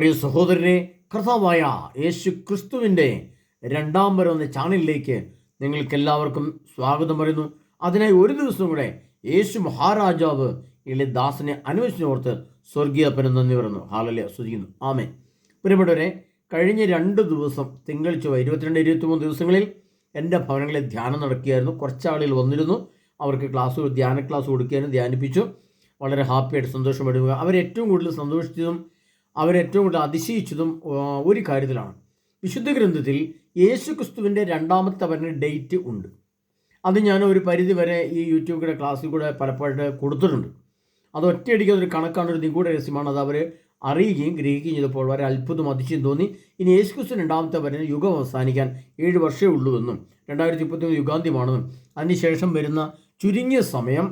പ്രിയ സഹോദരനെ കർത്താവായ യേശു ക്രിസ്തുവിന്റെ രണ്ടാം വരവെന്ന ചാനലിലേക്ക് നിങ്ങൾക്ക് എല്ലാവർക്കും സ്വാഗതം പറയുന്നു. അതിനായി ഒരു ദിവസം കൂടെ യേശു മഹാരാജാവ് ഇളി ദാസനെ അനുവദിച്ചോർത്ത് സ്വർഗീയപ്പനും നന്ദി പറയുന്നു. ഹാലലെ സ്തുതിക്കുന്നു. ആമേ പ്രിയപ്പെട്ടവരെ കഴിഞ്ഞ രണ്ട് ദിവസം തിങ്കൾ ഇരുപത്തിരണ്ട് ഇരുപത്തിമൂന്ന് ദിവസങ്ങളിൽ എന്റെ ഭവനങ്ങളിൽ ധ്യാനം നടക്കുകയായിരുന്നു. കുറച്ച് വന്നിരുന്നു. അവർക്ക് ക്ലാസ് ധ്യാന ക്ലാസ് കൊടുക്കുകയായിരുന്നു. ധ്യാനിപ്പിച്ചു. വളരെ ഹാപ്പിയായിട്ട് സന്തോഷപ്പെടുക അവരേറ്റവും കൂടുതൽ സന്തോഷിച്ചതും അവരേറ്റവും കൂടുതൽ അതിശയിച്ചതും ഒരു കാര്യത്തിലാണ്. വിശുദ്ധ ഗ്രന്ഥത്തിൽ യേശു ക്രിസ്തുവിന്റെ രണ്ടാമത്തെ വരന് ഡേറ്റ് ഉണ്ട്. അത് ഞാൻ ഒരു പരിധി വരെ ഈ യൂട്യൂബിലെ ക്ലാസ്സിൽ കൂടെ പലപ്പോഴും കൊടുത്തിട്ടുണ്ട്. അത് ഒറ്റയടിക്ക് അതൊരു കണക്കാണ് ഒരു നിഗൂഢ രഹസ്യമാണ്. അത് അവർ അറിയുകയും ഗ്രഹിക്കുകയും ചെയ്തപ്പോൾ വളരെ അത്ഭുതം അതിശയം തോന്നി. ഇനി യേശു ക്രിസ്തു രണ്ടാമത്തെ വരന് യുഗം അവസാനിക്കാൻ ഏഴ് വർഷമേ ഉള്ളൂ എന്നും രണ്ടായിരത്തി മുപ്പത്തി യുഗാന്ത്യമാണെന്നും അതിനുശേഷം വരുന്ന ചുരുങ്ങിയ സമയം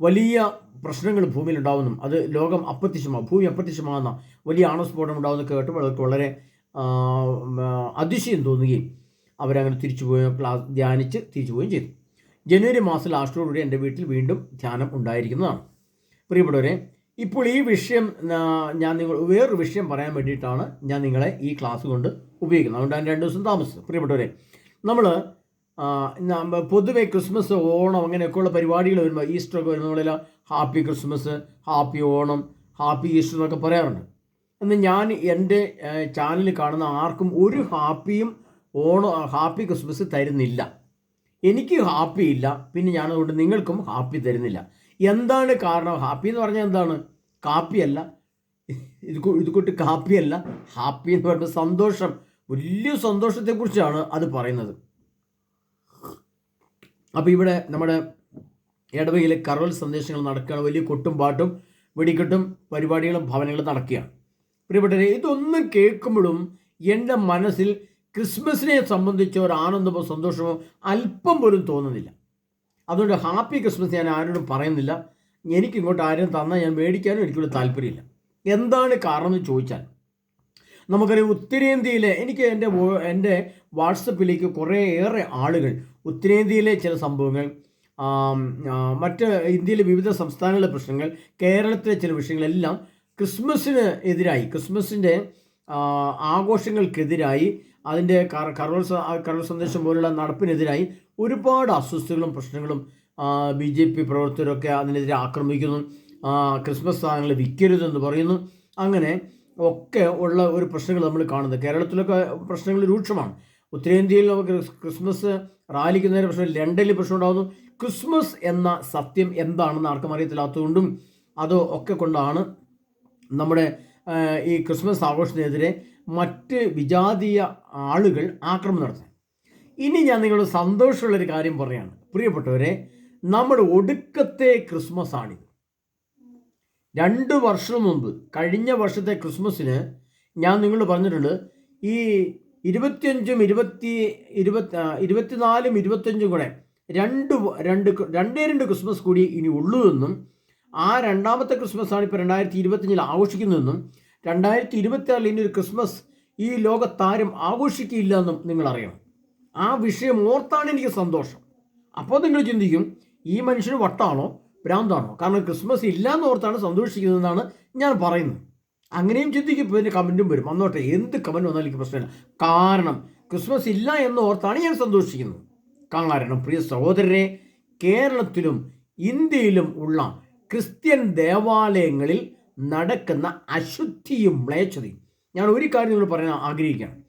വലിയ പ്രശ്നങ്ങൾ ഭൂമിയിൽ ഉണ്ടാവുന്നു അത് ലോകം അപ്രത്യക്ഷമാകും ഭൂമി അപ്രത്യക്ഷമാകുന്ന വലിയ ആണസ്ഫോടനം ഉണ്ടാവുന്ന കേട്ടപ്പോൾ അവർക്ക് വളരെ അതിശയം തോന്നുകയും അവരങ്ങനെ തിരിച്ചു പോയി ക്ലാസ് ധ്യാനിച്ച് തിരിച്ചു പോവുകയും ചെയ്തു. ജനുവരി മാസം ലാസ്റ്റോടുകൂടി എന്റെ വീട്ടിൽ വീണ്ടും ധ്യാനം ഉണ്ടായിരിക്കുന്നതാണ്. പ്രിയപ്പെട്ടവരെ ഇപ്പോൾ ഈ വിഷയം ഞാൻ നിങ്ങൾ വേറൊരു വിഷയം പറയാൻ വേണ്ടിയിട്ടാണ് ഞാൻ നിങ്ങളെ ഈ ക്ലാസ് കൊണ്ട് ഉപയോഗിക്കുന്നത്. അതുകൊണ്ട് ഞാൻ രണ്ട് ദിവസം താമസിച്ചു പ്രിയപ്പെട്ടവരെ നമ്മൾ പൊതുവെ ക്രിസ്മസ് ഓണം അങ്ങനെയൊക്കെയുള്ള പരിപാടികൾ വരുമ്പോൾ ഈസ്റ്റർ ഒക്കെ വരുന്ന നമ്മളെല്ലാം happy Christmas happy Onam happy Easter എന്നൊക്കെ പറയാറുണ്ട്. എന്ന് ഞാൻ എന്റെ ചാനലിൽ കാണുന്ന ആർക്കും ഒരു ഹാപ്പിയും ഓണം ഹാപ്പി ക്രിസ്മസ് തരുന്നില്ല. എനിക്ക് ഹാപ്പി ഇല്ല പിന്നെ ഞാൻ അതുകൊണ്ട് നിങ്ങൾക്കും ഹാപ്പി തരുന്നില്ല. എന്താണ് കാരണം? ഹാപ്പി എന്ന് പറഞ്ഞാൽ എന്താണ്? കാപ്പിയല്ല ഇത് ഇത് കൂട്ട് കാപ്പിയല്ല ഹാപ്പി എന്ന് പറയുമ്പോൾ സന്തോഷം. വലിയ സന്തോഷത്തെക്കുറിച്ചാണ് അത് പറയുന്നത്. അപ്പോൾ ഇവിടെ നമ്മുടെ ഇടവകയിലെ കറവൽ സന്ദേശങ്ങൾ നടക്കുകയാണ്. വലിയ കൊട്ടും പാട്ടും വെടിക്കെട്ടും പരിപാടികളും ഭവനങ്ങളും നടക്കുകയാണ്. പ്രിയപ്പെട്ടവരെ ഇതൊന്നും കേൾക്കുമ്പോഴും എന്റെ മനസ്സിൽ ക്രിസ്മസിനെ സംബന്ധിച്ച ഒരു ആനന്ദമോ സന്തോഷമോ അല്പം പോലും തോന്നുന്നില്ല. അതുകൊണ്ട് ഹാപ്പി ക്രിസ്മസ് ഞാൻ ആരോടും പറയുന്നില്ല. എനിക്ക് ഇങ്ങോട്ട് ആരും തന്നാൽ ഞാൻ മേടിക്കാനും എനിക്കൊരു താല്പര്യമില്ല. എന്താണ് കാരണം എന്ന് ചോദിച്ചാൽ നമുക്കറിയാം ഉത്തരേന്ത്യയിലെ എനിക്ക് എന്റെ എന്റെ വാട്സപ്പിലേക്ക് കുറേയേറെ ആളുകൾ ഉത്തരേന്ത്യയിലെ ചില സംഭവങ്ങൾ മറ്റ് ഇന്ത്യയിലെ വിവിധ സംസ്ഥാനങ്ങളിലെ പ്രശ്നങ്ങൾ കേരളത്തിലെ ചില വിഷയങ്ങളെല്ലാം ക്രിസ്മസിന് എതിരായി ക്രിസ്മസിന്റെ ആഘോഷങ്ങൾക്കെതിരായി അതിന്റെ കരോൾ കരോൾ സന്ദേശം പോലുള്ള നടപ്പിനെതിരായി ഒരുപാട് അസ്വസ്ഥതകളും പ്രശ്നങ്ങളും ബി ജെ പി പ്രവർത്തകരൊക്കെ അതിനെതിരെ ആക്രമിക്കുന്നു ക്രിസ്മസ് സാധനങ്ങൾ വിൽക്കരുതെന്ന് പറയുന്നു. അങ്ങനെ ഒക്കെ ഉള്ള ഒരു പ്രശ്നങ്ങൾ നമ്മൾ കാണുന്നത്. കേരളത്തിലൊക്കെ പ്രശ്നങ്ങൾ രൂക്ഷമാണ്. ഉത്തരേന്ത്യയിൽ നമുക്ക് ക്രിസ്മസ് റാലിക്ക് നേരെ പ്രശ്നം ലണ്ടനിൽ പ്രശ്നം ഉണ്ടാകുന്നു. ക്രിസ്മസ് എന്ന സത്യം എന്താണെന്ന് ആർക്കും അറിയത്തില്ലാത്തതുകൊണ്ടും അത് ഒക്കെ കൊണ്ടാണ് നമ്മുടെ ഈ ക്രിസ്മസ് ആഘോഷത്തിനെതിരെ മറ്റ് വിജാതീയ ആളുകൾ ആക്രമണം നടത്തുന്നത്. ഇനി ഞാൻ നിങ്ങളോട് സന്തോഷമുള്ളൊരു കാര്യം പറയാണ് പ്രിയപ്പെട്ടവരെ നമ്മുടെ ഒടുക്കത്തെ ക്രിസ്മസ് ആണിത് രണ്ട് വർഷം മുമ്പ് കഴിഞ്ഞ വർഷത്തെ ക്രിസ്മസിന് ഞാൻ നിങ്ങൾ പറഞ്ഞിട്ടുണ്ട് ഈ ഇരുപത്തിയഞ്ചും ഇരുപത്തി ഇരുപത്തി ഇരുപത്തിനാലും ഇരുപത്തഞ്ചും കൂടെ രണ്ട് രണ്ട് രണ്ടേ രണ്ട് ക്രിസ്മസ് കൂടി ഇനി ഉള്ളൂ എന്നും ആ രണ്ടാമത്തെ ക്രിസ്മസ് ആണ് ഇപ്പോൾ രണ്ടായിരത്തി ഇരുപത്തഞ്ചിൽ ആഘോഷിക്കുന്നതെന്നും രണ്ടായിരത്തി ഇരുപത്തിയാറിൽ ഇനി ഒരു ക്രിസ്മസ് ഈ ലോകത്താരും ആഘോഷിക്കില്ല എന്നും നിങ്ങൾ അറിയണം ആ വിഷയം ഓർത്താണ് എനിക്ക് സന്തോഷം. അപ്പോൾ നിങ്ങൾ ചിന്തിക്കും ഈ മനുഷ്യന് വട്ടാണോ ഭ്രാന്താണോ? കാരണം ക്രിസ്മസ് ഇല്ല എന്ന് ഓർത്താണ് സന്തോഷിക്കുന്നതെന്നാണ് ഞാൻ പറയുന്നത്. അങ്ങനെയും ചിന്തിക്കും. ഇതിന്റെ കമന്റും വരും. അന്നോട്ടെ എന്ത് കമന്റ് വന്നാലും എനിക്ക് പ്രശ്നമില്ല. കാരണം ക്രിസ്മസ് ഇല്ല എന്ന് ഓർത്താണ് ഞാൻ സന്തോഷിക്കുന്നത്. കാരണം പ്രിയ സഹോദരരെ കേരളത്തിലും ഇന്ത്യയിലും ഉള്ള ക്രിസ്ത്യൻ ദേവാലയങ്ങളിൽ നടക്കുന്ന അശുദ്ധിയും മ്ലേച്ഛതയും. ഞാൻ ഒരു കാര്യം നിങ്ങൾ പറയാൻ ആഗ്രഹിക്കുകയാണ്.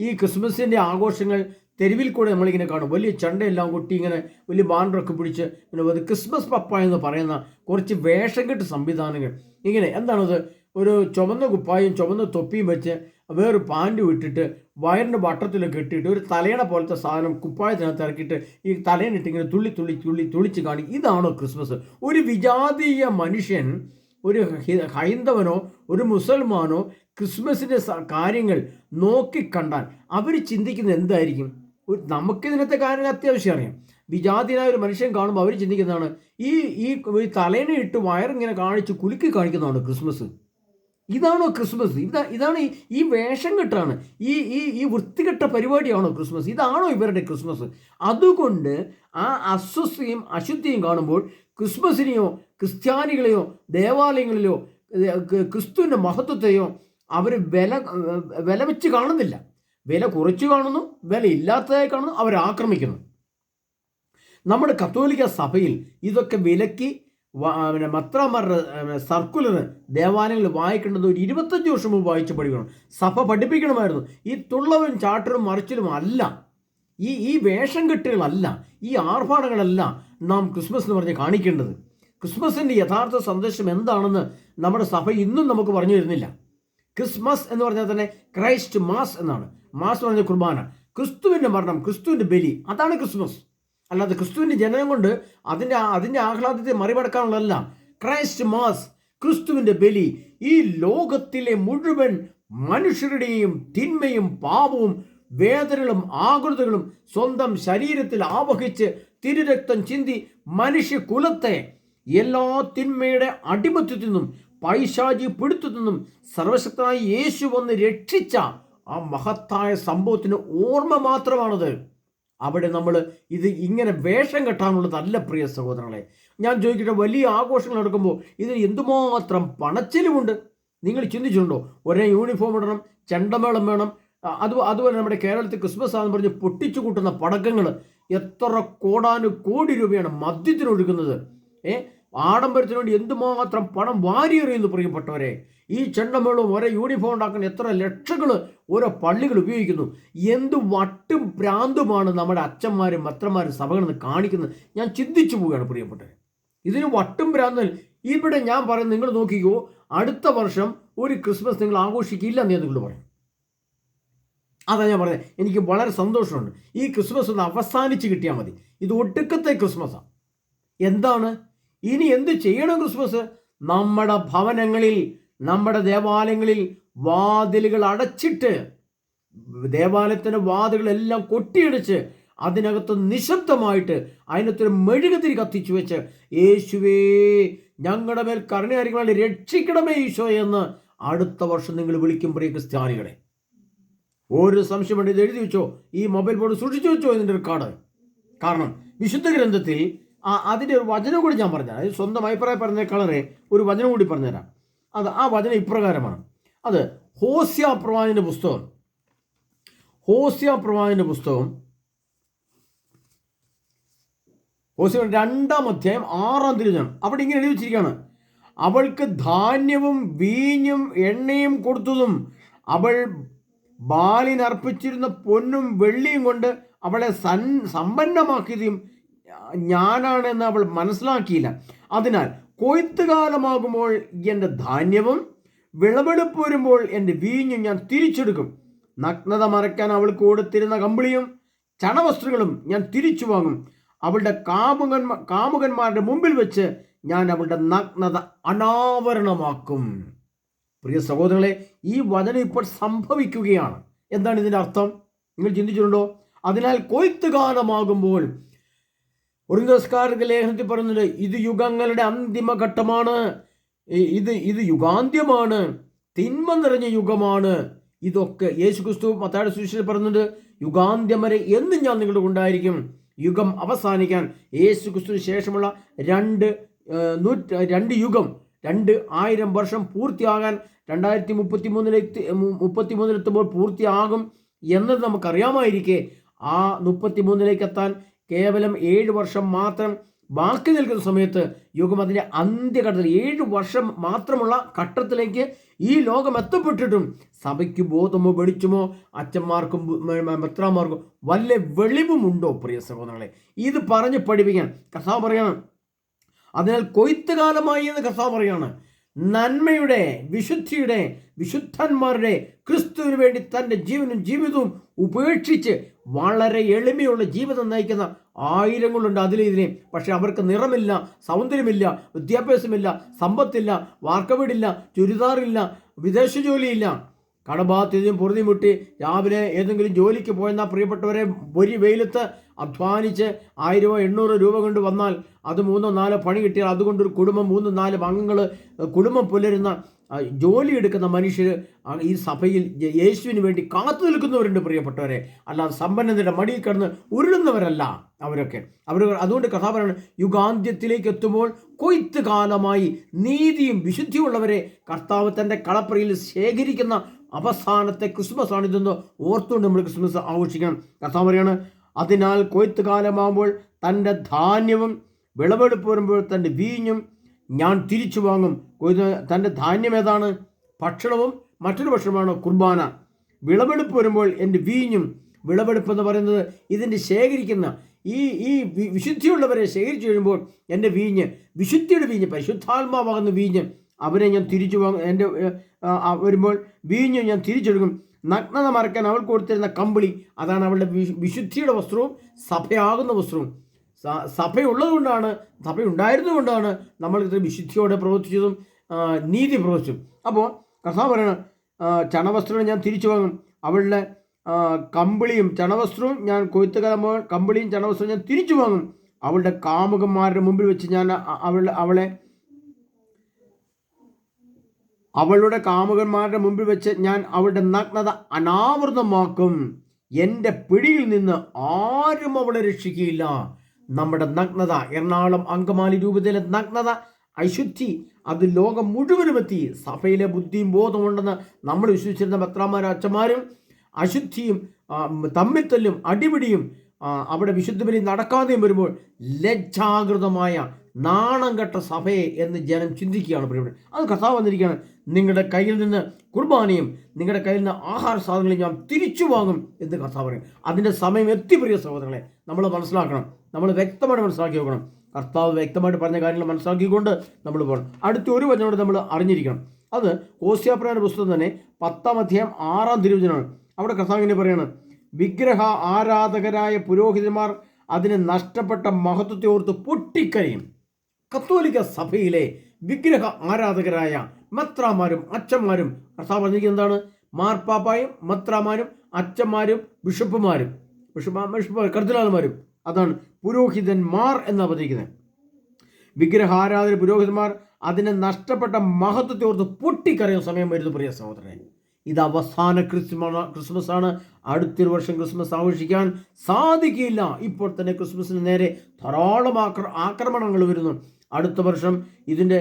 ഈ ക്രിസ്മസിന്റെ ആഘോഷങ്ങൾ തെരുവിൽ കൂടെ നമ്മളിങ്ങനെ കാണും. വലിയ ചണ്ടയെല്ലാം കൊട്ടി ഇങ്ങനെ വലിയ ബാണ്ടറൊക്കെ പിടിച്ച് ഒരു ക്രിസ്മസ് പപ്പ എന്ന് പറയുന്ന കുറച്ച് വേഷം കെട്ട് സംവിധാനങ്ങൾ. ഇങ്ങനെ എന്താണത്? ഒരു ചുമന്ന കുപ്പായും ചുമന്ന തൊപ്പിയും വെച്ച് വേറൊരു പാന്റ് വിട്ടിട്ട് വയറിന്റെ വട്ടത്തിൽ കെട്ടിയിട്ട് ഒരു തലയണ പോലത്തെ സാധനം കുപ്പായത്തിനകത്ത് ഇറക്കിയിട്ട് ഈ തലേനിട്ടിങ്ങനെ തുള്ളി തുള്ളി തുള്ളി തുളിച്ച് കാണിക്കും. ഇതാണോ ക്രിസ്മസ്. ഒരു വിജാതീയ മനുഷ്യൻ ഒരു ഹൈന്ദവനോ ഒരു മുസൽമാനോ ക്രിസ്മസിന്റെ കാര്യങ്ങൾ നോക്കിക്കണ്ടാൽ അവർ ചിന്തിക്കുന്നത് എന്തായിരിക്കും? ഒരു നമുക്കിതിനത്തെ കാര്യങ്ങൾ അത്യാവശ്യം അറിയാം. വിജാതിനായ ഒരു മനുഷ്യൻ കാണുമ്പോൾ അവർ ചിന്തിക്കുന്നതാണ് ഈ ഈ തലേനെ ഇട്ട് വയറിങ്ങനെ കാണിച്ച് കുലുക്കി കാണിക്കുന്നതാണ് ക്രിസ്മസ്. ഇതാണോ ക്രിസ്മസ്? ഇതാ ഇതാണ് ഈ- വേഷം കെട്ടാണ്. ഈ ഈ ഈ വൃത്തികെട്ട പരിപാടിയാണോ ക്രിസ്മസ്? ഇതാണോ ഇവരുടെ ക്രിസ്മസ്? അതുകൊണ്ട് ആ അസ്വസ്ഥയും അശുദ്ധിയും കാണുമ്പോൾ ക്രിസ്മസിനെയോ ക്രിസ്ത്യാനികളെയോ ദേവാലയങ്ങളിലോ ക്രിസ്തുവിന്റെ മഹത്വത്തെയോ അവർ വില വില വെച്ച് കാണുന്നില്ല. വില കുറച്ച് കാണുന്നു വില ഇല്ലാത്തതായി കാണുന്നു അവർ ആക്രമിക്കുന്നു നമ്മുടെ കത്തോലിക്ക സഭയിൽ ഇതൊക്കെ വിലക്കി പിന്നെ മത്രമാരുടെ സർക്കുലർ ദേവാലയങ്ങളിൽ വായിക്കേണ്ടത് ഒരു ഇരുപത്തഞ്ച് വർഷം മുമ്പ് വായിച്ച് പഠിക്കണം. സഭ പഠിപ്പിക്കണമായിരുന്നു. ഈ തുള്ളവും ചാട്ടലും മറിച്ചിലും അല്ല. ഈ ഈ വേഷം കെട്ടുകളല്ല. ഈ ആർഭാടങ്ങളല്ല നാം ക്രിസ്മസ് എന്ന് പറഞ്ഞ് കാണിക്കേണ്ടത്. ക്രിസ്മസിന്റെ യഥാർത്ഥ സന്ദേശം എന്താണെന്ന് നമ്മുടെ സഭ ഇന്നും നമുക്ക് പറഞ്ഞു തരുന്നില്ല. ക്രിസ്മസ് എന്ന് പറഞ്ഞാൽ തന്നെ ക്രൈസ്റ്റ് മാസ് എന്നാണ്. മാസ് എന്ന് പറഞ്ഞ കുർബാന. ക്രിസ്തുവിന്റെ മരണം ക്രിസ്തുവിന്റെ ബലി അതാണ് ക്രിസ്മസ്. അല്ലാതെ ക്രിസ്തുവിന്റെ ജനനം കൊണ്ട് അതിന്റെ അതിന്റെ ആഹ്ലാദത്തെ മറികടക്കാനുള്ളതല്ല. ക്രൈസ്റ്റ് മാസ് ക്രിസ്തുവിന്റെ ബലി ഈ ലോകത്തിലെ മുഴുവൻ മനുഷ്യരുടെയും തിന്മയും പാപവും വേദനകളും ആകൃതകളും സ്വന്തം ശരീരത്തിൽ ആവഹിച്ച് തിരുരക്തം ചിന്തി മനുഷ്യകുലത്തെ എല്ലാ തിന്മയുടെ അടിമത്വത്തിൽ നിന്നും പൈശാചി പിടുത്തത്തിൽ നിന്നും സർവശക്തനായി യേശു വന്ന് രക്ഷിച്ച ആ മഹത്തായ സംഭവത്തിന് ഓർമ്മ മാത്രമാണത്. അവിടെ നമ്മൾ ഇത് ഇങ്ങനെ വേഷം കെട്ടാനുള്ളതല്ല പ്രിയ സഹോദരങ്ങളെ ഞാൻ ചോദിക്കട്ടെ വലിയ ആഘോഷങ്ങൾ നടക്കുമ്പോൾ ഇതിന് എന്തുമാത്രം പണച്ചിലുമുണ്ട് നിങ്ങൾ ചിന്തിച്ചിട്ടുണ്ടോ? ഒരേ യൂണിഫോം ഇടണം ചെണ്ടമേളം വേണം അത് അതുപോലെ നമ്മുടെ കേരളത്തിൽ ക്രിസ്മസ് ആണെന്ന് പറഞ്ഞ് പൊട്ടിച്ചു കൂട്ടുന്ന പടക്കങ്ങൾ എത്ര കോടാനു കോടി രൂപയാണ് മദ്യത്തിനൊഴുക്കുന്നത് ഏഹ് ആഡംബരത്തിന് വേണ്ടി എന്തുമാത്രം പണം വാരിയെറിയുന്നു പ്രിയപ്പെട്ടവരെ. ഈ ചെണ്ടമേളവും ഒരേ യൂണിഫോം ഉണ്ടാക്കുന്ന എത്ര ലക്ഷങ്ങൾ ഓരോ പള്ളികൾ ഉപയോഗിക്കുന്നു. എന്ത് വട്ടും ഭ്രാന്തുമാണ് നമ്മുടെ അച്ഛന്മാരും അത്രമാരും സഭകളെന്ന് കാണിക്കുന്നത്. ഞാൻ ചിന്തിച്ചു പോവുകയാണ് പ്രിയപ്പെട്ടത് ഇതിന് വട്ടും ഭ്രാന്തൽ ഇവിടെ ഞാൻ പറയുന്നത് നിങ്ങൾ നോക്കിക്കോ. അടുത്ത വർഷം ഒരു ക്രിസ്മസ് നിങ്ങൾ ആഘോഷിക്കില്ല എന്ന് നിങ്ങൾ പറയും. അതാ ഞാൻ പറഞ്ഞത്. എനിക്ക് വളരെ സന്തോഷമുണ്ട്. ഈ ക്രിസ്മസ് ഒന്ന് അവസാനിച്ച് കിട്ടിയാൽ മതി. ഇത് ഒടുക്കത്തെ ക്രിസ്മസാണ് എന്താണ്? ഇനി എന്ത് ചെയ്യണം ക്രിസ്മസ്? നമ്മുടെ ഭവനങ്ങളിൽ നമ്മുടെ ദേവാലയങ്ങളിൽ വാതിലുകൾ അടച്ചിട്ട് ദേവാലയത്തിന്റെ വാതിലുകളെല്ലാം കൊട്ടിയടിച്ച് അതിനകത്ത് നിശബ്ദമായിട്ട് അതിനകത്തൊരു മെഴുകുതിരി കത്തിച്ചു വെച്ച് യേശുവേ ഞങ്ങളുടെ മേൽ കരുണയായിരിക്കണം രക്ഷിക്കണമേ ഈശോ എന്ന് അടുത്ത വർഷം നിങ്ങൾ വിളിക്കും പ്രിയ ക്രിസ്ത്യാനികളെ. ഒരു സംശയമുണ്ട് ഇത് എഴുതി വെച്ചോ ഈ മൊബൈൽ ഫോൺ സൂക്ഷിച്ചു വെച്ചോ ഇതിന്റെ കാർഡ് കാരണം വിശുദ്ധ ഗ്രന്ഥത്തിൽ അതിന്റെ ഒരു വചനം കൂടി ഞാൻ പറഞ്ഞുതരാം. സ്വന്തം അഭിപ്രായം പറഞ്ഞേക്കാളറെ ഒരു വചനം കൂടി പറഞ്ഞുതരാം. അത് ആ വചനം ഇപ്രകാരമാണ്. അത് ഹോസ്യ പ്രവാചന്റെ പുസ്തകം. ഹോസ്യ പ്രവാചന്റെ പുസ്തകം. ഹോസ്യ രണ്ടാം അധ്യായം ആറാം തിരിഞ്ഞാണ് അവിടെ ഇങ്ങനെ എഴുതി വെച്ചിരിക്കുകയാണ്. അവൾക്ക് ധാന്യവും വീഞ്ഞും എണ്ണയും കൊടുത്തതും അവൾ ബാലിനർപ്പിച്ചിരുന്ന പൊന്നും വെള്ളിയും കൊണ്ട് അവളെ സൻ സമ്പന്നമാക്കിയതും ഞാനാണെന്ന് അവൾ മനസ്സിലാക്കിയില്ല. അതിനാൽ കൊയ്ത്ത് കാലമാകുമ്പോൾ എന്റെ ധാന്യവും വിളവെടുപ്പ് വരുമ്പോൾ എന്റെ വീഞ്ഞും ഞാൻ തിരിച്ചെടുക്കും. നഗ്നത മറയ്ക്കാൻ അവൾ കൊടുത്തിരുന്ന കമ്പിളിയും ചണവസ്ത്രങ്ങളും ഞാൻ തിരിച്ചു വാങ്ങും. അവളുടെ കാമുകന്മാ കാമുകന്മാരുടെ മുമ്പിൽ വെച്ച് ഞാൻ അവളുടെ നഗ്നത അനാവരണമാക്കും. പ്രിയ സഹോദരങ്ങളെ ഈ വചനം ഇപ്പോൾ സംഭവിക്കുകയാണ്. എന്താണ് ഇതിന്റെ അർത്ഥം? നിങ്ങൾ ചിന്തിച്ചിട്ടുണ്ടോ? അതിനാൽ കൊയ്ത്ത് കാലമാകുമ്പോൾ ഒരു ലേഖനത്തിൽ പറയുന്നുണ്ട് ഇത് യുഗങ്ങളുടെ അന്തിമഘട്ടമാണ് ഇത് ഇത് യുഗാന്ത്യമാണ്. തിന്മ നിറഞ്ഞ യുഗമാണ്. ഇതൊക്കെ യേശു ക്രിസ്തു മത്താട് സുവിശേഷം പറയുന്നുണ്ട് യുഗാന്ത്യം വരെ എന്നും ഞാൻ നിങ്ങളുടെ ഉണ്ടായിരിക്കും. യുഗം അവസാനിക്കാൻ യേശു ക്രിസ്തുവിന് ശേഷമുള്ള രണ്ട് നൂറ്റ രണ്ട് യുഗം രണ്ട് ആയിരം വർഷം പൂർത്തിയാകാൻ രണ്ടായിരത്തി മുപ്പത്തി മൂന്നിലെത്തി മുപ്പത്തി മൂന്നിലെത്തുമ്പോൾ പൂർത്തിയാകും എന്നത് നമുക്കറിയാമായിരിക്കേ. ആ മുപ്പത്തി മൂന്നിലേക്ക് എത്താൻ കേവലം ഏഴ് വർഷം മാത്രം ബാക്കി നിൽക്കുന്ന സമയത്ത് യുഗം അതിന്റെ അന്ത്യഘട്ടത്തിൽ ഏഴ് വർഷം മാത്രമുള്ള ഘട്ടത്തിലേക്ക് ഈ ലോകം എത്തപ്പെട്ടിട്ടും സഭയ്ക്ക് ബോധമോ വെളിച്ചമോ അച്ഛന്മാർക്കും മെത്രാന്മാർക്കും വല്ല വെളിവുമുണ്ടോ പ്രിയ സഹോദരങ്ങളെ? ഇത് പറഞ്ഞ് പഠിപ്പിക്കാൻ കഥാ പറയണം. അതിനാൽ കൊയ്ത്ത് കാലമായി എന്ന് കർത്താവ് പറയാണ്. നന്മയുടെ വിശുദ്ധിയുടെ വിശുദ്ധന്മാരുടെ ക്രിസ്തുവിന് വേണ്ടി തന്റെ ജീവനും ജീവിതവും ഉപേക്ഷിച്ച് വളരെ എളിമയുള്ള ജീവിതം നയിക്കുന്ന ആയിരങ്ങളുണ്ട് അതിലിതിനെ പക്ഷെ അവർക്ക് നിറമില്ല സൗന്ദര്യമില്ല വിദ്യാഭ്യാസമില്ല സമ്പത്തില്ല വാർക്കവീടില്ല ചുരിദാറില്ല വിദേശ ജോലിയില്ല. കടബാധ്യതയും പൊറുതി മുട്ടി രാവിലെ ഏതെങ്കിലും ജോലിക്ക് പോയെന്ന പ്രിയപ്പെട്ടവരെ ഒരു വെയിലത്ത് അധ്വാനിച്ച് ആയിരമോ എണ്ണൂറ് രൂപ കൊണ്ട് വന്നാൽ അത് മൂന്നോ നാലോ പണി കിട്ടിയാൽ അതുകൊണ്ടൊരു കുടുംബം മൂന്ന് നാല് അംഗങ്ങൾ കുടുംബം പുലരുന്ന ജോലി എടുക്കുന്ന മനുഷ്യർ ഈ സഭയിൽ യേശുവിന് വേണ്ടി കാത്തു നിൽക്കുന്നവരുണ്ട് പ്രിയപ്പെട്ടവരെ. അല്ലാതെ സമ്പന്നതയുടെ മടിയിൽ കിടന്ന് ഉരുളുന്നവരല്ല അവരൊക്കെ. അവർ അതുകൊണ്ട് കഥ പറയുന്നത് യുഗാന്ത്യത്തിലേക്ക് എത്തുമ്പോൾ കൊയ്ത്ത് കാലമായി നീതിയും വിശുദ്ധിയുള്ളവരെ കർത്താവ് തന്റെ കളപ്പറയിൽ ശേഖരിക്കുന്ന അവസാനത്തെ ക്രിസ്മസ് ആണ് ഇതെന്ന് ഓർത്തുകൊണ്ട് നമ്മൾ ക്രിസ്മസ് ആഘോഷിക്കണം. കർത്താവ് പറയാണ് അതിനാൽ കൊയ്ത്ത് കാലമാകുമ്പോൾ തന്റെ ധാന്യവും വിളവെടുപ്പ് വരുമ്പോൾ തന്റെ വീഞ്ഞും ഞാൻ തിരിച്ചു വാങ്ങും. കൊയ്ത്ത് തന്റെ ധാന്യം ഏതാണ്? ഭക്ഷണവും മറ്റൊരു ഭക്ഷണമാണ് കുർബാന. വിളവെടുപ്പ് വരുമ്പോൾ എന്റെ വീഞ്ഞും വിളവെടുപ്പ് എന്ന് പറയുന്നത് ഇതിന്റെ ശേഖരിക്കുന്ന ഈ ഈ വിശുദ്ധിയുള്ളവരെ ശേഖരിച്ചു കഴിയുമ്പോൾ എന്റെ വീഞ്ഞ് വിശുദ്ധിയുടെ വീഞ്ഞ് പരിശുദ്ധാത്മാവാകുന്ന വീഞ്ഞ് അവരെ ഞാൻ തിരിച്ചു വാങ്ങും. എന്റെ വരുമ്പോൾ വീഞ്ഞു ഞാൻ തിരിച്ചെടുക്കും. നഗ്നത മറക്കാൻ അവൾ കൊടുത്തിരുന്ന കമ്പിളി അതാണ് അവളുടെ വിശുദ്ധിയുടെ വസ്ത്രവും സഭയാകുന്ന വസ്ത്രവും. സഭയുള്ളതുകൊണ്ടാണ് സഭയുള്ളത് സഭ ഉണ്ടായിരുന്നുകൊണ്ടാണ് നമ്മൾ ഇത് വിശുദ്ധിയോടെ പ്രവർത്തിച്ചതും നീതി പ്രവർത്തിച്ചതും. അപ്പോൾ കഥാ പറയണം ചണവസ്ത്രം ഞാൻ തിരിച്ചു വാങ്ങും. അവളുടെ കമ്പിളിയും ചണവസ്ത്രവും ഞാൻ കൊയ്ത്തുകാലമ്പോൾ കമ്പിളിയും ചണവസ്ത്രവും ഞാൻ തിരിച്ചു വാങ്ങും. അവളുടെ കാമുകന്മാരുടെ മുമ്പിൽ വെച്ച് ഞാൻ അവളുടെ അവളെ അവളുടെ കാമുകന്മാരുടെ മുമ്പിൽ വെച്ച് ഞാൻ അവളുടെ നഗ്നത അനാവൃതമാക്കും. എന്റെ പിടിയിൽ നിന്ന് ആരും അവളെ രക്ഷിക്കുകയില്ല നമ്മുടെ നഗ്നത എറണാകുളം അങ്കമാലി രൂപതയിലെ നഗ്നത അശുദ്ധി അത് ലോകം മുഴുവനും എത്തി. സഭയിലെ ബുദ്ധിയും ബോധമുണ്ടെന്ന് നമ്മൾ വിശ്വസിച്ചിരുന്ന പത്രാമാരും അച്ഛന്മാരും അശുദ്ധിയും തമ്മിത്തല്ലും അടിപിടിയും അവിടെ വിശുദ്ധ ബലി നടക്കാതെയും വരുമ്പോൾ ലജ്ജാകൃതമായ നാണം കെട്ട സഭയെ എന്ന് ജനം ചിന്തിക്കുകയാണ് പ്രിയപ്പെട്ട അത് കഥാ വന്നിരിക്കുകയാണ്. നിങ്ങളുടെ കയ്യിൽ നിന്ന് കുർബാനയും നിങ്ങളുടെ കയ്യിൽ നിന്ന് ആഹാര സാധനങ്ങളും ഞാൻ തിരിച്ചു വാങ്ങും എന്ന് കഥാ പറയും അതിന്റെ സമയം എത്തി പ്രിയ സഹോദരങ്ങളെ. നമ്മൾ മനസ്സിലാക്കണം. നമ്മൾ വ്യക്തമായിട്ട് മനസ്സിലാക്കി വെക്കണം. കർത്താവ് വ്യക്തമായിട്ട് പറഞ്ഞ കാര്യങ്ങൾ മനസ്സിലാക്കിക്കൊണ്ട് നമ്മൾ പോകണം. അടുത്ത ഒരു വചനോട് നമ്മൾ അറിഞ്ഞിരിക്കണം. അത് ഓസ്യാപ്രാന്റെ പുസ്തകം തന്നെ പത്താം അധ്യായം ആറാം തിരുവചനമാണ്. അവിടെ കർത്താവിനെ പറയാണ്. വിഗ്രഹ ആരാധകരായ പുരോഹിതന്മാർ അതിന് നഷ്ടപ്പെട്ട മഹത്വത്തെ ഓർത്ത് പൊട്ടിക്കരയും. കത്തോലിക്ക സഭയിലെ വിഗ്രഹ ആരാധകരായ മത്രാമാരും അച്ഛന്മാരും കർത്താവ് പറഞ്ഞിരിക്കുന്നത് എന്താണ്? മാർപ്പാപ്പായും മത്രാമാരും അച്ഛന്മാരും ബിഷപ്പുമാരും ബിഷപ്പ് കർദിനാൾമാരും അതാണ് പുരോഹിതന്മാർ എന്നാണ് പറഞ്ഞിരിക്കുന്നത്. വിഗ്രഹാരാധന പുരോഹിതന്മാർ അതിനെ നഷ്ടപ്പെട്ട മഹത്വത്തെ ഓർത്ത് പൊട്ടിക്കറിയുന്ന സമയം വരുന്നു പ്രിയ സഹോദരനെ. ഇത് അവസാന ക്രിസ്മസ് ക്രിസ്മസ് ആണ് അടുത്തൊരു വർഷം ക്രിസ്മസ് ആഘോഷിക്കാൻ സാധിക്കില്ല. ഇപ്പോൾ തന്നെ ക്രിസ്മസിന് നേരെ ധാരാളം ആക്ര ആക്രമണങ്ങൾ വരുന്നു. അടുത്ത വർഷം ഇതിന്റെ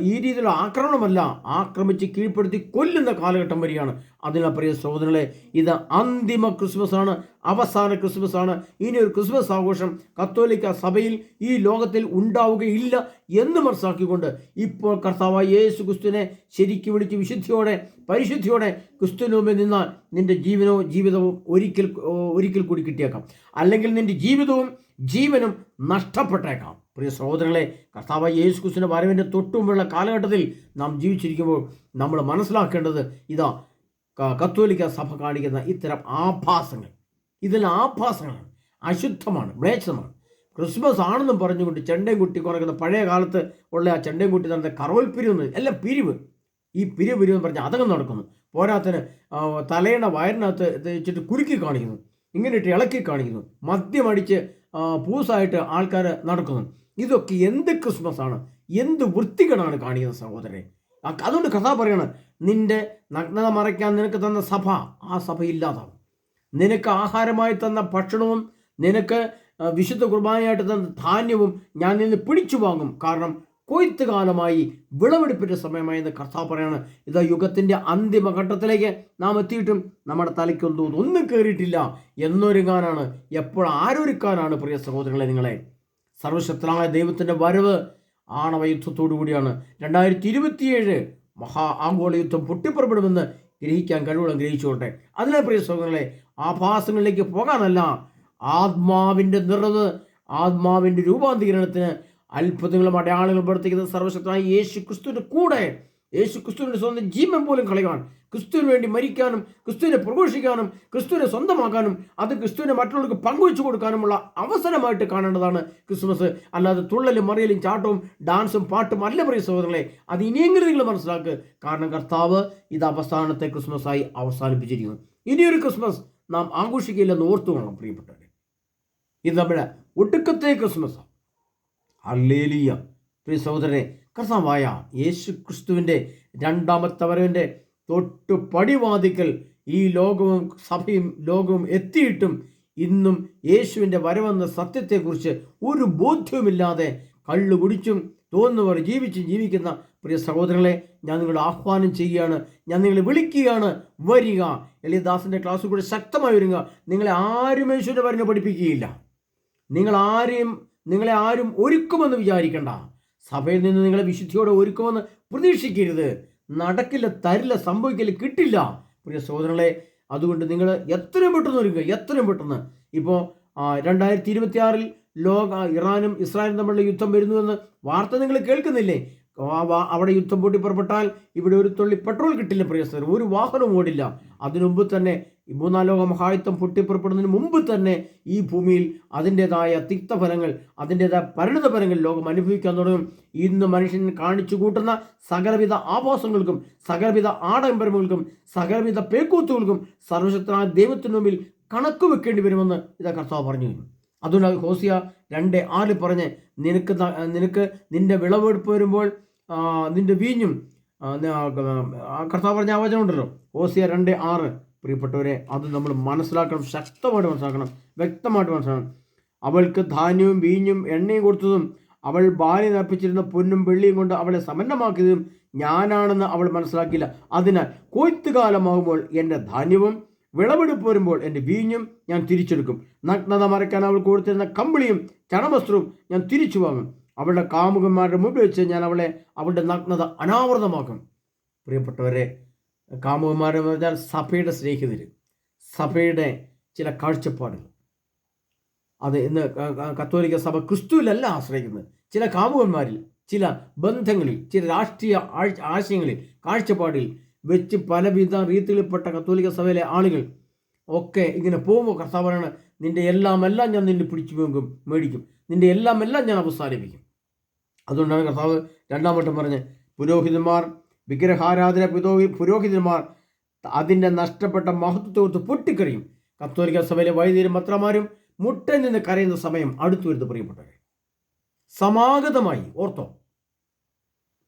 ഈ രീതിയിലുള്ള ആക്രമണമല്ല ആക്രമിച്ച് കീഴ്പ്പെടുത്തി കൊല്ലുന്ന കാലഘട്ടം വരികയാണ് അതിനാൽ പ്രിയ സഹോദരങ്ങളെ ഇത് അന്തിമ ക്രിസ്മസ് ആണ് അവസാന ക്രിസ്മസ് ആണ് ഇനി ഒരു ക്രിസ്മസ് ആഘോഷം കത്തോലിക്ക സഭയിൽ ഈ ലോകത്തിൽ ഉണ്ടാവുകയില്ല എന്ന് മനസ്സിലാക്കിക്കൊണ്ട് ഇപ്പോൾ കർത്താവായ യേശു ക്രിസ്തുവിനെ ശരിക്കും വിളിച്ച് വിശുദ്ധിയോടെ പരിശുദ്ധിയോടെ ക്രിസ്തുവിന് മുമ്പിൽ നിന്നാൽ നിന്റെ ജീവനവും ജീവിതവും ഒരിക്കൽ ഒരിക്കൽ കൂടി കിട്ടിയേക്കാം. അല്ലെങ്കിൽ നിന്റെ ജീവിതവും ജീവനും നഷ്ടപ്പെട്ടേക്കാം. പ്രിയ സഹോദരങ്ങളെ കർത്താവായ യേശു ക്രിസ്തുവിന്റെ വരവിന്റെ തൊട്ടുമുള്ള കാലഘട്ടത്തിൽ നാം ജീവിച്ചിരിക്കുമ്പോൾ നമ്മൾ മനസ്സിലാക്കേണ്ടത് ഇതാ കത്തോലിക്ക സഭ കാണിക്കുന്ന ഇത്തരം ആഭാസങ്ങൾ. ഇതിൽ ആഭാസങ്ങളാണ്. അശുദ്ധമാണ് മ്ലേച്ഛമാണ്. ക്രിസ്മസ് ആണെന്നും പറഞ്ഞുകൊണ്ട് ചെണ്ടയും കുട്ടി കുറയ്ക്കുന്ന പഴയ കാലത്ത് ഉള്ള ആ ചെണ്ടയും കുട്ടി നടന്ന കറവൽ പിരിവ് എല്ലാം പിരിവ്. ഈ പിരിവ് പിരിവെന്ന് പറഞ്ഞാൽ അതകം നടക്കുന്നു. പോരാത്തിന് തലയുടെ വയറിനകത്ത് വെച്ചിട്ട് കുരുക്കി കാണിക്കുന്നു. ഇങ്ങനെ ഇട്ട് ഇളക്കി കാണിക്കുന്നു. മദ്യമടിച്ച് പൂസായിട്ട് ആൾക്കാർ നടക്കുന്നു. ഇതൊക്കെ എന്ത് ക്രിസ്മസ് ആണ്? എന്ത് വൃത്തികേടാണ് കാണിക്കുന്ന സഹോദരനെ ആ- അതുകൊണ്ട് കഥ പറയണം നിന്റെ നഗ്നത മറയ്ക്കാൻ നിനക്ക് തന്ന സഭ ആ സഭ ഇല്ലാതാവും. നിനക്ക് ആഹാരമായി തന്ന ഭക്ഷണവും നിനക്ക് വിശുദ്ധ കുർബാനയായിട്ട് തന്ന ധാന്യവും ഞാൻ നിന്ന് പിടിച്ചു വാങ്ങും. കാരണം കൊയ്ത്ത് കാലമായി വിളവെടുപ്പിന്റെ സമയമായി എന്ന് കർത്താവ് പറയാണ് ഇത് യുഗത്തിന്റെ അന്തിമഘട്ടത്തിലേക്ക് നാം എത്തിയിട്ടും നമ്മുടെ തലയ്ക്കൊന്നും ഒന്നും കയറിയിട്ടില്ല. എന്നൊരുങ്ങാനാണ് എപ്പോൾ ആരൊരുക്കാനാണ് പ്രിയ സഹോദരങ്ങളെ നിങ്ങളെ? സർവശക്തനായ ദൈവത്തിന്റെ വരവ് ആണവ യുദ്ധത്തോടു കൂടിയാണ്. രണ്ടായിരത്തി ഇരുപത്തിയേഴ് മഹാ ആഗോള യുദ്ധം പൊട്ടിപ്പുറപ്പെടുമെന്ന് ഗ്രഹിക്കാൻ കഴിവുള്ള ഗ്രഹിച്ചുകൊണ്ടേ അതിനെ പ്രിയ സഹോദരങ്ങളെ ആഭാസങ്ങളിലേക്ക് പോകാനല്ല ആത്മാവിന്റെ നിറവ് ആത്മാവിന്റെ രൂപാന്തരീകരണത്തിന് അത്ഭുതങ്ങളും അടയാളങ്ങളും പ്രവർത്തിക്കുന്ന സർവശക്തനായ യേശു ക്രിസ്തുവിന്റെ കൂടെ യേശു ക്രിസ്തുവിന്റെ സ്വന്തം ജീവൻ പോലും കളയുവാൻ ക്രിസ്തുവിന് വേണ്ടി മരിക്കാനും ക്രിസ്തുവിനെ പ്രഘോഷിക്കാനും ക്രിസ്തുവിനെ സ്വന്തമാക്കാനും അത് ക്രിസ്തുവിനെ മറ്റുള്ളവർക്ക് പങ്കുവെച്ചു കൊടുക്കാനുമുള്ള അവസരമായിട്ട് കാണേണ്ടതാണ് ക്രിസ്മസ്. അല്ലാതെ തുള്ളലും മറിയലും ചാട്ടവും ഡാൻസും പാട്ടും അല്ല പ്രിയ സഹോദരങ്ങളെ അത് ഇനിയെങ്കിലും നിങ്ങൾ മനസ്സിലാക്കുക കാരണം കർത്താവ് ഇത് അവസാനത്തെ ക്രിസ്മസായി അവസാനിപ്പിച്ചിരിക്കുന്നു. ഇനിയൊരു ക്രിസ്മസ് നാം ആഘോഷിക്കില്ലെന്ന് ഓർത്തു വേണം പ്രിയപ്പെട്ടവരെ. ഇത് നമ്മുടെ ഒടുക്കത്തെ ക്രിസ്മസ്. അല്ലേലിയ പ്രിയ സഹോദരനെ കർത്താവായ യേശു ക്രിസ്തുവിന്റെ രണ്ടാമത്തെ വരവിന്റെ തൊട്ടു പടിവാതിക്കൽ ഈ ലോകവും സഭയും ലോകവും എത്തിയിട്ടും ഇന്നും യേശുവിന്റെ വരവെന്ന സത്യത്തെക്കുറിച്ച് ഒരു ബോധ്യവുമില്ലാതെ കള്ളു കുടിച്ചും തോന്നുന്നവർ ജീവിച്ചും ജീവിക്കുന്ന പ്രിയ സഹോദരങ്ങളെ ഞാൻ നിങ്ങളെ ആഹ്വാനം ചെയ്യുകയാണ്. ഞാൻ നിങ്ങളെ വിളിക്കുകയാണ്. വരിക. എളിയദാസിന്റെ ക്ലാസ്സിൽ കൂടെ ശക്തമായി വരിക നിങ്ങളെ ആരും യേശുവിന്റെ വരനെ പഠിപ്പിക്കുകയില്ല. നിങ്ങൾ ആരെയും നിങ്ങളെ ആരും ഒരുക്കുമെന്ന് വിചാരിക്കണ്ട. സഭയിൽ നിന്ന് നിങ്ങളെ വിശുദ്ധിയോടെ ഒരുക്കുമെന്ന് പ്രതീക്ഷിക്കരുത്. നടക്കില്ല തരില്ല സംഭവിക്കില്ല കിട്ടില്ല. പ്രിയ സഹോദരങ്ങളെ അതുകൊണ്ട് നിങ്ങൾ എത്രയും പെട്ടെന്ന് ഒരുങ്ങുക എത്രയും പെട്ടെന്ന്. ഇപ്പോൾ രണ്ടായിരത്തി ഇരുപത്തിയാറിൽ ലോക ഇറാനും ഇസ്രായേലും തമ്മിലുള്ള യുദ്ധം വരുന്നുവെന്ന് വാർത്ത നിങ്ങൾ കേൾക്കുന്നില്ലേ? അവിടെ യുദ്ധം പൊട്ടി പുറപ്പെട്ടാൽ ഇവിടെ ഒരു തുള്ളി പെട്രോൾ കിട്ടില്ല പ്രിയസ്ഥർ ഒരു വാഹനവും ഓടില്ല. അതിനുമുമ്പ് തന്നെ മൂന്നാം ലോക മഹായുദ്ധം പൊട്ടിപ്പുറപ്പെടുന്നതിന് മുമ്പ് തന്നെ ഈ ഭൂമിയിൽ അതിന്റെതായ തിക്തഫലങ്ങൾ അതിന്റെതായ പരിണിത ഫലങ്ങൾ ലോകം അനുഭവിക്കാൻ തുടങ്ങും. ഇന്ന് മനുഷ്യൻ കാണിച്ചു കൂട്ടുന്ന സകലവിധ ആഭാസങ്ങൾക്കും സകലവിധ ആഡംബരങ്ങൾക്കും സകലവിധ പേക്കൂത്തുകൾക്കും സർവശക്തനായ ദൈവത്തിനു മുമ്പിൽ കണക്ക് വെക്കേണ്ടി വരുമെന്ന് ഇതാ കർത്താവ് പറഞ്ഞു. അതുകൊണ്ട് ഹോസിയ രണ്ട് ആൽ പറഞ്ഞ് നിനക്ക് നിനക്ക് നിന്റെ വിളവെടുപ്പ് വരുമ്പോൾ നിന്റെ വീഞ്ഞും കർത്താവ് പറഞ്ഞ ആ വചനമുണ്ടല്ലോ ഓസിയ രണ്ട് ആറ്. പ്രിയപ്പെട്ടവരെ അത് നമ്മൾ മനസ്സിലാക്കണം ശക്തമായിട്ട് മനസ്സിലാക്കണം വ്യക്തമായിട്ട് മനസ്സിലാക്കണം. അവൾക്ക് ധാന്യവും വീഞ്ഞും എണ്ണയും കൊടുത്തതും അവൾ ബാല്യം നർപ്പിച്ചിരുന്ന പൊന്നും വെള്ളിയും കൊണ്ട് അവളെ സമന്നമാക്കിയതും ഞാനാണെന്ന് അവൾ മനസ്സിലാക്കിയില്ല. അതിനാൽ കൊയ്ത്തുകാലമാകുമ്പോൾ എന്റെ ധാന്യവും വിളവെടുപ്പ് വരുമ്പോൾ എന്റെ വീഞ്ഞും ഞാൻ തിരിച്ചെടുക്കും. നഗ്നത മറയ്ക്കാൻ അവൾ കൊടുത്തിരുന്ന കമ്പിളിയും ചണവസ്ത്രവും ഞാൻ തിരിച്ചു വാങ്ങും. അവളുടെ കാമുകന്മാരുടെ മുമ്പിൽ വെച്ച് ഞാൻ അവളെ അവളുടെ നഗ്നത അനാവൃതമാക്കും. പ്രിയപ്പെട്ടവരെ കാമുകന്മാരെന്ന് പറഞ്ഞാൽ സഭയുടെ സ്നേഹിതർ സഭയുടെ ചില കാഴ്ചപ്പാടുകൾ. അത് ഇന്ന് കത്തോലിക്ക സഭ ക്രിസ്തുവിലല്ല ആശ്രയിക്കുന്നത്. ചില കാമുകന്മാരിൽ ചില ബന്ധങ്ങളിൽ ചില രാഷ്ട്രീയ ആശയങ്ങളിൽ കാഴ്ചപ്പാടിൽ വെച്ച് പലവിധ രീതികളിൽപ്പെട്ട കത്തോലിക്ക സഭയിലെ ആളുകൾ ഒക്കെ ഇങ്ങനെ പോകുമ്പോൾ കർത്താവ് നിന്റെ എല്ലാം എല്ലാം ഞാൻ നിന്നെ പിടിച്ചു മേടിക്കും. നിന്റെ എല്ലാം എല്ലാം ഞാൻ അവസാനിപ്പിക്കും. അതുകൊണ്ടാണ് കർത്താവ് രണ്ടാം വട്ടം പറഞ്ഞ് പുരോഹിതന്മാർ വിഗ്രഹാരാധന പുരോഹി പുരോഹിതന്മാർ അതിന്റെ നഷ്ടപ്പെട്ട മഹത്വത്തെ കുറിച്ച് പൊട്ടിക്കറിയും. കത്തോലിക്ക സഭയിലെ വൈദ്യരും പത്രമാരും മുട്ട നിന്ന് കരയുന്ന സമയം അടുത്തു വരുന്നത് പ്രിയപ്പെട്ടവരെ. സമാഗതമായി ഓർത്തോ.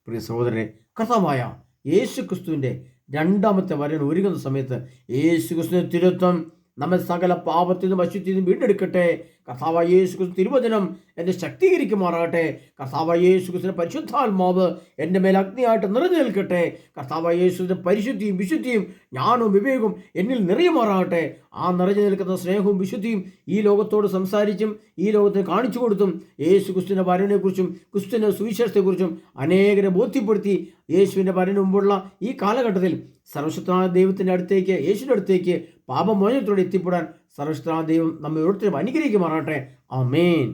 പ്രിയ സഹോദരനെ കർത്താവായ യേശു ക്രിസ്തുവിന്റെ രണ്ടാമത്തെ വരൻ ഒരുങ്ങുന്ന സമയത്ത് യേശു ക്രിസ്തുവിന്റെ തിരുത്വം നമ്മെ സകല പാപത്തിൽ നിന്നും അശുദ്ധിയിൽ നിന്നും വീണ്ടെടുക്കട്ടെ. കർത്താവായ യേശുക്രിസ്തു തിരുവചനം എന്നെ ശക്തീകരിക്കുമാറാകട്ടെ. കർത്താവായ യേശുക്രിസ്തു പരിശുദ്ധാത്മാവ് എന്റെ മേൽ അഗ്നിയായിട്ട് നിറഞ്ഞു നിൽക്കട്ടെ കർത്താവായ യേശുവിന്റെ പരിശുദ്ധിയും വിശുദ്ധിയും ജ്ഞാനവും വിവേകവും എന്നിൽ നിറയുമാറാകട്ടെ. ആ നിറഞ്ഞു നിൽക്കുന്ന സ്നേഹവും വിശുദ്ധിയും ഈ ലോകത്തോട് സംസാരിച്ചും ഈ ലോകത്തെ കാണിച്ചു കൊടുത്തും യേശു ക്രിസ്തുവിന്റെ വരനെക്കുറിച്ചും ക്രിസ്തുവിന്റെ സുവിശേഷത്തെക്കുറിച്ചും അനേകരെ ബോധ്യപ്പെടുത്തി യേശുവിന്റെ വരന് മുമ്പുള്ള ഈ കാലഘട്ടത്തിൽ സർവശക്തനായ ദൈവത്തിന്റെ അടുത്തേക്ക് യേശുവിന്റെ അടുത്തേക്ക് പാപമോചനത്തോടെ എത്തിപ്പെടാൻ സർവശക്തനായ ദൈവം നമ്മെ ഓരോരുത്തരും അനുഗ്രഹിക്കുമാറാട്ടെ ആമേൻ